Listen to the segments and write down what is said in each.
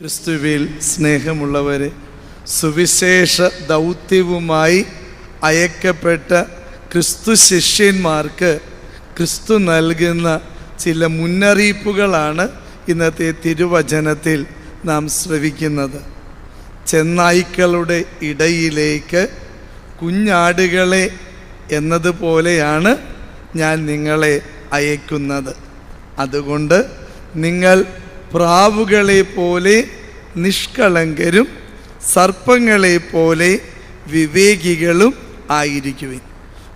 ക്രിസ്തുവിൽ സ്നേഹമുള്ളവരെ സുവിശേഷ ദൗത്യവുമായി അയക്കപ്പെട്ട ക്രിസ്തു ശിഷ്യന്മാർക്ക് ക്രിസ്തു നൽകുന്ന ചില മുന്നറിയിപ്പുകളാണ് ഇന്നത്തെ തിരുവചനത്തിൽ നാം ശ്രവിക്കുന്നത്. ചെന്നായ്ക്കളുടെ ഇടയിലേക്ക് കുഞ്ഞാടുകളെ എന്നതുപോലെയാണ് ഞാൻ നിങ്ങളെ അയക്കുന്നത്. അതുകൊണ്ട് നിങ്ങൾ പ്രാവുകളെ പോലെ നിഷ്കളങ്കരും സർപ്പങ്ങളെ പോലെ വിവേകികളും ആയിരിക്കുവിൻ.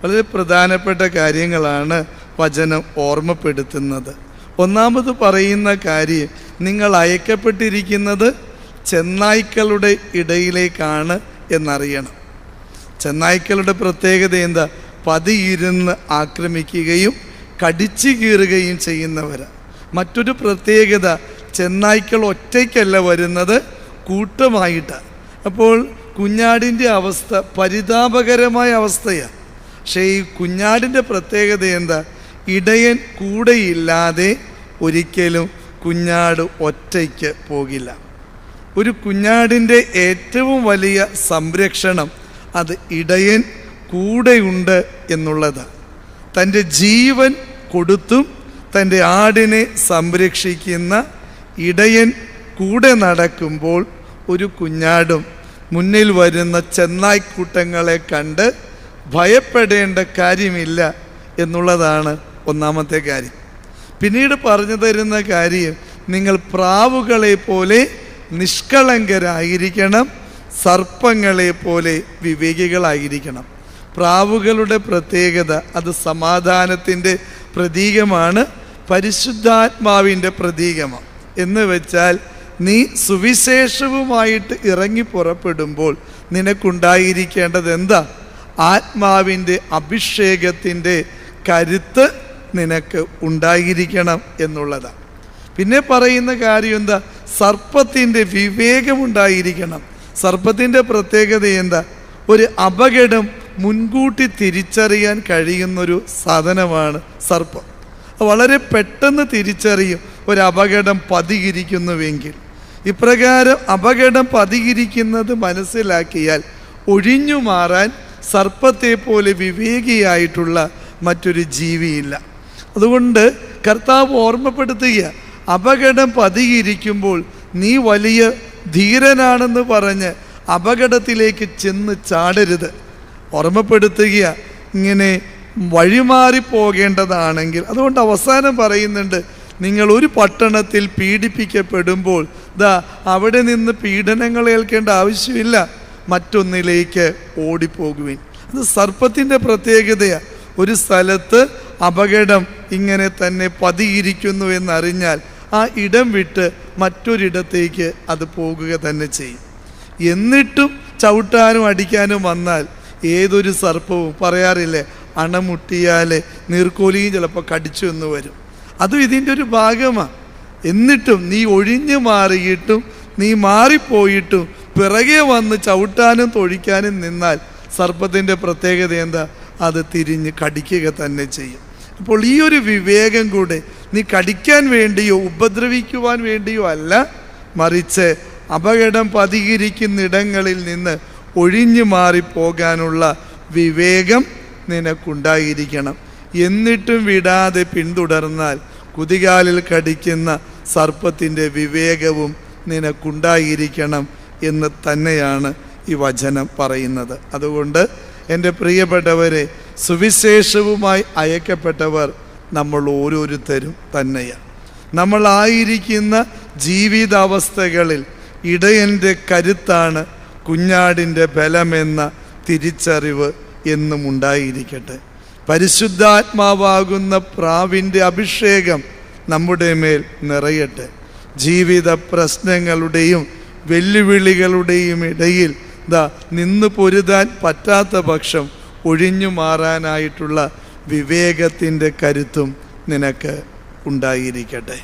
വളരെ പ്രധാനപ്പെട്ട കാര്യങ്ങളാണ് വചനം ഓർമ്മപ്പെടുത്തുന്നത്. ഒന്നാമത് പറയുന്ന കാര്യം നിങ്ങൾ അയക്കപ്പെട്ടിരിക്കുന്നത് ചെന്നായ്ക്കളുടെ ഇടയിലേക്കാണ് എന്നറിയണം. ചെന്നായ്ക്കളുടെ പ്രത്യേകത എന്താ? പതിയിരുന്ന് ആക്രമിക്കുകയും കടിച്ചു കീറുകയും ചെയ്യുന്നവരാണ് മറ്റൊരു പ്രത്യേകത ചെന്നായ്ക്കൾ ഒറ്റയ്ക്കല്ല വരുന്നത് കൂട്ടമായിട്ടാണ് അപ്പോൾ കുഞ്ഞാടിന്റെ അവസ്ഥ പരിതാപകരമായ അവസ്ഥയാണ് പക്ഷേ ഈ കുഞ്ഞാടിന്റെ പ്രത്യേകത എന്താ? ഇടയൻ കൂടെയില്ലാതെ ഒരിക്കലും കുഞ്ഞാട് ഒറ്റയ്ക്ക് പോകില്ല. ഒരു കുഞ്ഞാടിന്റെ ഏറ്റവും വലിയ സംരക്ഷണം അത് ഇടയൻ കൂടെയുണ്ട് എന്നുള്ളതാണ് തന്റെ ജീവൻ കൊടുത്തും തന്റെ ആടിനെ സംരക്ഷിക്കുന്ന ഇടയൻ കൂടെ നടക്കുമ്പോൾ ഒരു കുഞ്ഞാടും മുന്നിൽ വരുന്ന ചെന്നായ്ക്കൂട്ടങ്ങളെ കണ്ട് ഭയപ്പെടേണ്ട കാര്യമില്ല എന്നുള്ളതാണ് ഒന്നാമത്തെ കാര്യം. പിന്നീട് പറഞ്ഞു തരുന്ന കാര്യം നിങ്ങൾ പ്രാവുകളെ പോലെ നിഷ്കളങ്കരായിരിക്കണം സർപ്പങ്ങളെ പോലെ വിവേകികളായിരിക്കണം. പ്രാവുകളുടെ പ്രത്യേകത അത് സമാധാനത്തിന്റെ പ്രതീകമാണ് പരിശുദ്ധാത്മാവിന്റെ പ്രതീകമാണ്. എന്ന് വെച്ചാൽ നീ സുവിശേഷവുമായിട്ട് ഇറങ്ങി പുറപ്പെടുമ്പോൾ നിനക്കുണ്ടായിരിക്കേണ്ടത് എന്താ? ആത്മാവിന്റെ അഭിഷേകത്തിന്റെ കരുത്ത് നിനക്ക് ഉണ്ടായിരിക്കണം എന്നുള്ളതാണ് പിന്നെ പറയുന്ന കാര്യം എന്താ? സർപ്പത്തിന്റെ വിവേകമുണ്ടായിരിക്കണം സർപ്പത്തിന്റെ പ്രത്യേകത എന്താ? ഒരു അപകടം മുൻകൂട്ടി തിരിച്ചറിയാൻ കഴിയുന്നൊരു സാധനമാണ് സർപ്പം. വളരെ പെട്ടെന്ന് തിരിച്ചറിയും. ഒരു അപകടം പതിയിരിക്കുന്നുവെങ്കിൽ. ഇപ്രകാരം അപകടം പതിയിരിക്കുന്നത് മനസ്സിലാക്കിയാൽ ഒഴിഞ്ഞു മാറാൻ സർപ്പത്തെ പോലെ വിവേകിയായിട്ടുള്ള മറ്റൊരു ജീവിയില്ല. അതുകൊണ്ട് കർത്താവ് ഓർമ്മപ്പെടുത്തുക അപകടം പതിയിരിക്കുമ്പോൾ നീ വലിയ ധീരനാണെന്ന് പറഞ്ഞ് അപകടത്തിലേക്ക് ചെന്ന് ചാടരുത്. ഓർമ്മപ്പെടുത്തുക ഇങ്ങനെ വഴിമാറി പോകേണ്ടതാണെങ്കിൽ. അതുകൊണ്ട് അവസാനം പറയുന്നുണ്ട് നിങ്ങൾ ഒരു പട്ടണത്തിൽ പീഡിപ്പിക്കപ്പെടുമ്പോൾ ദാ അവിടെ നിന്ന് പീഡനങ്ങൾ ഏൽക്കേണ്ട ആവശ്യമില്ല. മറ്റൊന്നിലേക്ക് ഓടിപ്പോകുവിൻ. അത് സർപ്പത്തിന്റെ പ്രത്യേകതയാണ് ഒരു സ്ഥലത്ത് അപകടം ഇങ്ങനെ തന്നെ പതിയിരിക്കുന്നു എന്നറിഞ്ഞാൽ ആ ഇടം വിട്ട് മറ്റൊരിടത്തേക്ക് അത് പോകുക തന്നെ ചെയ്യും. എന്നിട്ടും ചവിട്ടാനും അടിക്കാനും വന്നാൽ ഏതൊരു സർപ്പവും പറയാറില്ലേ അണമുട്ടിയാലേ നീർക്കോലിയും ചിലപ്പോൾ കടിച്ചു എന്ന് വരും. അതും ഇതിന്റെ ഒരു ഭാഗമാണ് എന്നിട്ടും നീ ഒഴിഞ്ഞു മാറിയിട്ടും നീ മാറിപ്പോയിട്ടും പിറകെ വന്ന് ചവിട്ടാനും തൊഴിക്കാനും നിന്നാൽ സർപ്പത്തിന്റെ പ്രത്യേകത എന്താ? അത് തിരിഞ്ഞ് കടിക്കുക തന്നെ ചെയ്യും. അപ്പോൾ ഈ ഒരു വിവേകം കൂടെ നീ കടിക്കാൻ വേണ്ടിയോ ഉപദ്രവിക്കുവാൻ വേണ്ടിയോ അല്ല മറിച്ച് അപകടം പതിയിരിക്കുന്നിടങ്ങളിൽ നിന്ന് ഒഴിഞ്ഞു മാറിപ്പോകാനുള്ള വിവേകം നിനക്കുണ്ടായിരിക്കണം. എന്നിട്ടും വിടാതെ പിന്തുടർന്നാൽ കുതികാലിൽ കടിക്കുന്ന സർപ്പത്തിന്റെ വിവേകവും നിനക്കുണ്ടായിരിക്കണം എന്ന് തന്നെയാണ് ഈ വചനം പറയുന്നത്. അതുകൊണ്ട് എന്റെ പ്രിയപ്പെട്ടവരെ സുവിശേഷവുമായി അയക്കപ്പെട്ടവർ നമ്മൾ ഓരോരുത്തരും തന്നെയാണ്. നമ്മളായിരിക്കുന്ന ജീവിതാവസ്ഥകളിൽ ഇടയന്റെ കരുത്താണ് കുഞ്ഞാടിന്റെ ബലമെന്ന തിരിച്ചറിവ് എന്നും ഉണ്ടായിരിക്കട്ടെ. പരിശുദ്ധാത്മാവാകുന്ന പ്രാവിന്റെ അഭിഷേകം നമ്മുടെ മേൽ നിറയട്ടെ. ജീവിത പ്രശ്നങ്ങളുടെയും വെല്ലുവിളികളുടെയും ഇടയിൽ ദാ നിന്ന് പൊരുതാൻ പറ്റാത്ത പക്ഷം ഒഴിഞ്ഞു മാറാനായിട്ടുള്ള വിവേകത്തിന്റെ കരുത്തും നിനക്ക് ഉണ്ടായിരിക്കട്ടെ.